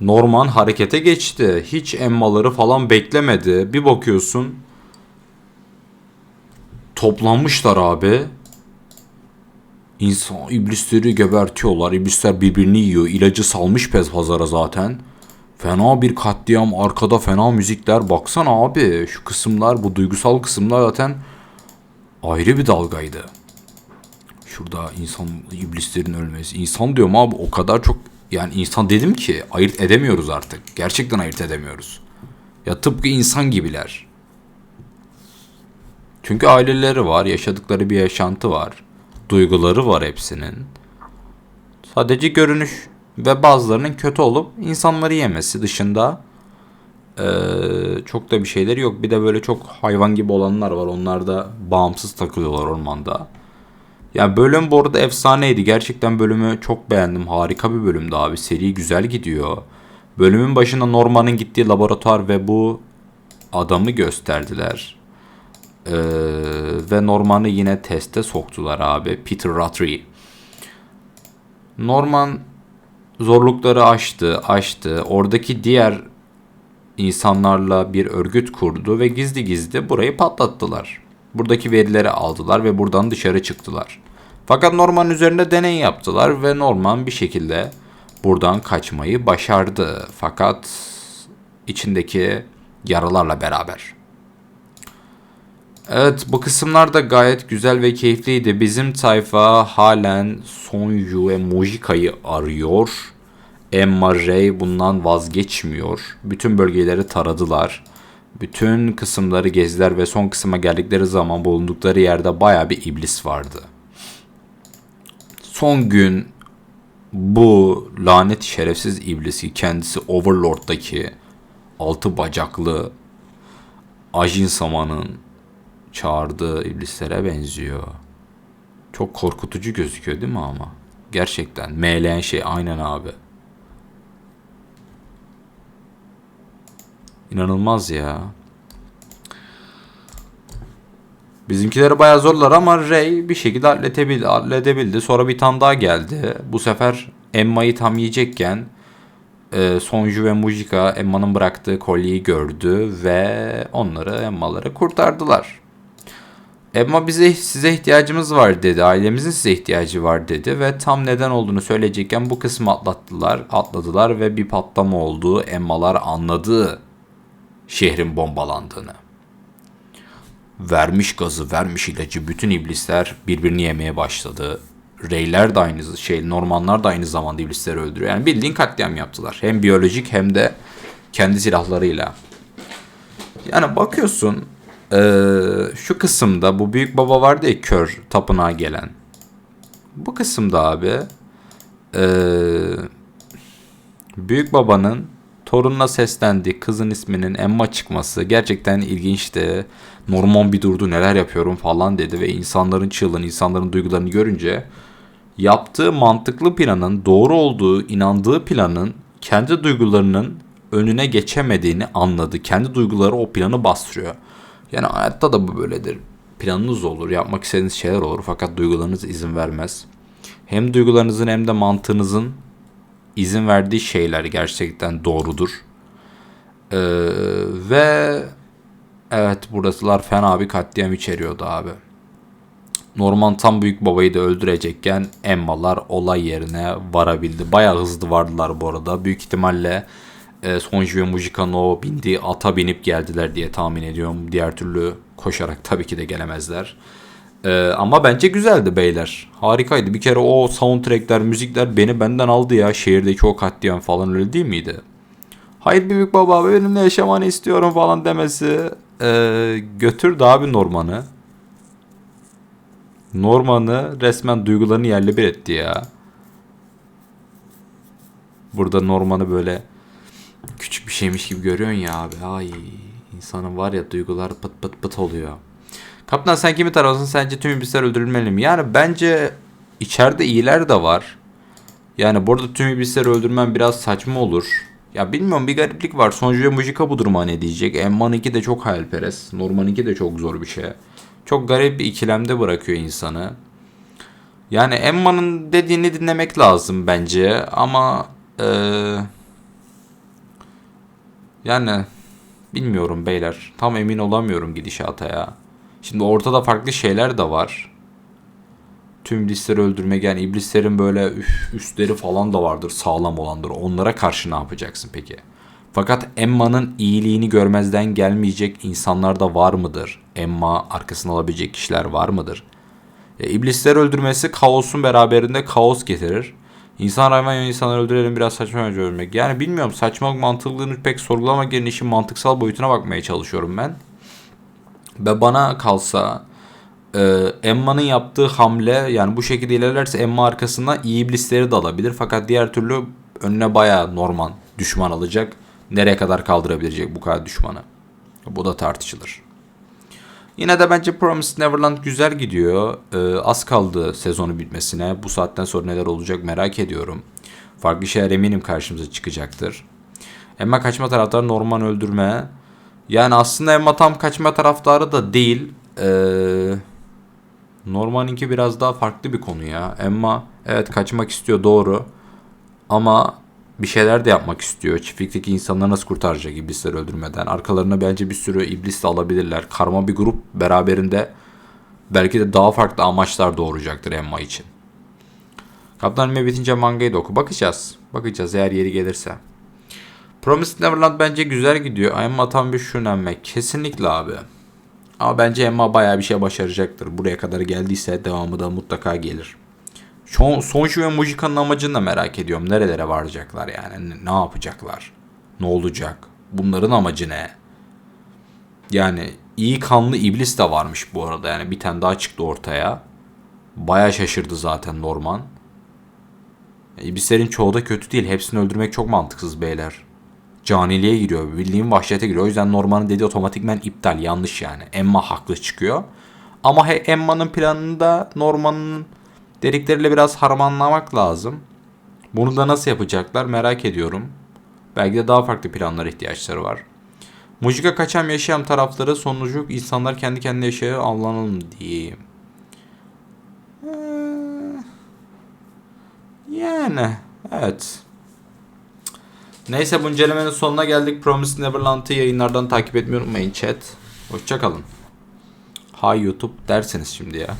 Norman harekete geçti. Hiç emmaları falan beklemedi. Bir bakıyorsun toplanmışlar abi. İnsan iblisleri gebertiyorlar. İblisler birbirini yiyor. İlacı salmış pez pazara zaten. Fena bir katliam. Arkada fena müzikler. Baksana abi. Şu kısımlar bu duygusal kısımlar zaten ayrı bir dalgaydı. Şurada insan iblislerin ölmesi. İnsan diyorum abi o kadar çok yani insan dedim ki ayırt edemiyoruz artık. Gerçekten ayırt edemiyoruz. Ya tıpkı insan gibiler. Çünkü aileleri var, yaşadıkları bir yaşantı var. Duyguları var hepsinin. Sadece görünüş ve bazılarının kötü olup insanları yemesi dışında eee, çok da bir şeyleri yok. Bir de böyle çok hayvan gibi olanlar var. Onlar da bağımsız takılıyorlar ormanda. Ya bölüm bu arada efsaneydi. Gerçekten bölümü çok beğendim. Harika bir bölümdü abi. Seri güzel gidiyor. Bölümün başında Norman'ın gittiği laboratuvar ve bu adamı gösterdiler. Ee, ve Norman'ı yine teste soktular abi. Peter Rattray. Norman zorlukları aştı, aştı. Oradaki diğer insanlarla bir örgüt kurdu ve gizli gizli burayı patlattılar. Buradaki verileri aldılar ve buradan dışarı çıktılar. Fakat Norman üzerinde deney yaptılar ve Norman bir şekilde buradan kaçmayı başardı. Fakat içindeki yaralarla beraber. Evet bu kısımlar da gayet güzel ve keyifliydi. Bizim tayfa halen Sonju ve Mojika'yı arıyor. Emma Ray bundan vazgeçmiyor. Bütün bölgeleri taradılar. Bütün kısımları gezdiler ve son kısma geldikleri zaman bulundukları yerde baya bir iblis vardı. Son gün bu lanet şerefsiz iblisi kendisi Overlord'daki altı bacaklı Ajin Sama'nın çağırdığı iblislere benziyor. Çok korkutucu gözüküyor değil mi ama? Gerçekten. Meyleyen şey aynen abi. İnanılmaz ya. Bizimkileri bayağı zorlar ama Ray bir şekilde halledebildi, halledebildi. Sonra bir tane daha geldi. Bu sefer Emma'yı tam yiyecekken e, Sonju ve Mujika Emma'nın bıraktığı kolyeyi gördü ve onları Emma'ları kurtardılar. Emma bize size ihtiyacımız var dedi. Ailemizin size ihtiyacı var dedi ve tam neden olduğunu söyleyecekken bu kısmı atlattılar, atladılar ve bir patlama oldu. Emma'lar anladı şehrin bombalandığını. Vermiş gazı, vermiş ilacı bütün iblisler birbirini yemeye başladı. Reyler de aynı şey, Normanlar da aynı zamanda iblisleri öldürüyor. Yani bildiğin katliam yaptılar. Hem biyolojik hem de kendi silahlarıyla. Yani bakıyorsun eee, şu kısımda bu büyük baba vardı ya kör tapınağa gelen. Bu kısımda abi eee büyük babanın torununa seslendiği kızın isminin Emma çıkması gerçekten ilginçti. Norman bir durdu neler yapıyorum falan dedi ve insanların çığlığını, insanların duygularını görünce yaptığı mantıklı planın doğru olduğu, inandığı planın kendi duygularının önüne geçemediğini anladı. Kendi duyguları o planı bastırıyor. Yani hayatta da bu böyledir. Planınız olur, yapmak istediğiniz şeyler olur fakat duygularınız izin vermez. Hem duygularınızın hem de mantığınızın izin verdiği şeyler gerçekten doğrudur. Ee, ve evet burasılar fena bir katliam içeriyordu abi. Norman tam büyük babayı da öldürecekken Emma'lar olay yerine varabildi. Bayağı hızlı vardılar bu arada. Büyük ihtimalle e, Sonji ve Mujika'nın o bindiği ata binip geldiler diye tahmin ediyorum. Diğer türlü koşarak tabii ki de gelemezler. Ee, ama bence güzeldi beyler. Harikaydı. Bir kere o soundtrackler, müzikler beni benden aldı ya. Şehirdeki o katliam falan öyle değil miydi? Hayır büyük baba benimle yaşamanı istiyorum falan demesi ee, götürdü abi Norman'ı. Norman'ı resmen duygularını yerle bir etti ya. Burada Norman'ı böyle küçük bir şeymiş gibi görüyorsun ya abi. Ay insanın var ya duygular pıt pıt pıt oluyor. Kaptan sen kimi tarafsın? Sence tüm iblisler öldürülmeli mi? Yani bence içeride iyiler de var. Yani burada tüm iblisleri öldürmen biraz saçma olur. Ya bilmiyorum bir gariplik var. Sonju ve Mujika bu duruma ne diyecek? Emma'nınki de çok hayalperest. Norman'ınki de çok zor bir şey. Çok garip bir ikilemde bırakıyor insanı. Yani Emma'nın dediğini dinlemek lazım bence. Ama eee Yani bilmiyorum beyler. Tam emin olamıyorum gidişata ya. Şimdi ortada farklı şeyler de var. Tüm iblisleri öldürmek yani iblislerin böyle üf, üstleri falan da vardır sağlam olandır. Onlara karşı ne yapacaksın peki? Fakat Emma'nın iyiliğini görmezden gelmeyecek insanlar da var mıdır? Emma arkasına alabilecek kişiler var mıdır? E, iblisleri öldürmesi kaosun beraberinde kaos getirir. İnsan hayvan ya insanları öldürelim biraz saçma bence ölmek. Yani bilmiyorum saçma mantıklılığını pek sorgulamak yerine işin mantıksal boyutuna bakmaya çalışıyorum ben. Ve bana kalsa e, Emma'nın yaptığı hamle yani bu şekilde ilerlerse Emma arkasına iyi iblisleri de alabilir. Fakat diğer türlü önüne bayağı Norman düşman alacak. Nereye kadar kaldırabilecek bu kadar düşmanı? Bu da tartışılır. Yine de bence Promised Neverland güzel gidiyor. Ee, az kaldı sezonu bitmesine. Bu saatten sonra neler olacak merak ediyorum. Farklı şeyler eminim karşımıza çıkacaktır. Emma kaçma taraftarı Norman öldürme. Yani aslında Emma tam kaçma taraftarı da değil. Ee, Norman'ınki biraz daha farklı bir konu ya. Emma evet kaçmak istiyor doğru. Ama bir şeyler de yapmak istiyor. Çiftlikteki insanları nasıl kurtaracak iblisleri öldürmeden? Arkalarına bence bir sürü iblis de alabilirler. Karma bir grup beraberinde belki de daha farklı amaçlar doğuracaktır Emma için. Kaptan Emma bitince mangayı da oku. Bakacağız. Bakacağız eğer yeri gelirse. Promised Neverland bence güzel gidiyor. Emma tam bir şunenme. Kesinlikle abi. Ama bence Emma bayağı bir şey başaracaktır. Buraya kadar geldiyse devamı da mutlaka gelir. Son, Sonju ve Mujika'nın amacını da merak ediyorum. Nerelere varacaklar yani? Ne, ne yapacaklar? Ne olacak? Bunların amacı ne? Yani iyi kanlı iblis de varmış bu arada. Yani bir tane daha çıktı ortaya. Baya şaşırdı zaten Norman. İblislerin çoğu da kötü değil. Hepsini öldürmek çok mantıksız beyler. Caniliğe giriyor. Bildiğin vahşete giriyor. O yüzden Norman'ın dediği otomatikmen iptal. Yanlış yani. Emma haklı çıkıyor. Ama he, Emma'nın planında Norman'ın dedikleriyle biraz harmanlamak lazım. Bunu da nasıl yapacaklar merak ediyorum. Belki de daha farklı planlara ihtiyaçları var. Mujika kaçam yaşayan tarafları sonucu insanlar kendi kendine yaşaya avlanalım diyeyim. Ee, Yani evet. Neyse bu incelemenin sonuna geldik. Promised Neverland'ı yayınlardan takip etmeyi unutmayın chat. Hoşçakalın. Hay YouTube derseniz şimdi ya.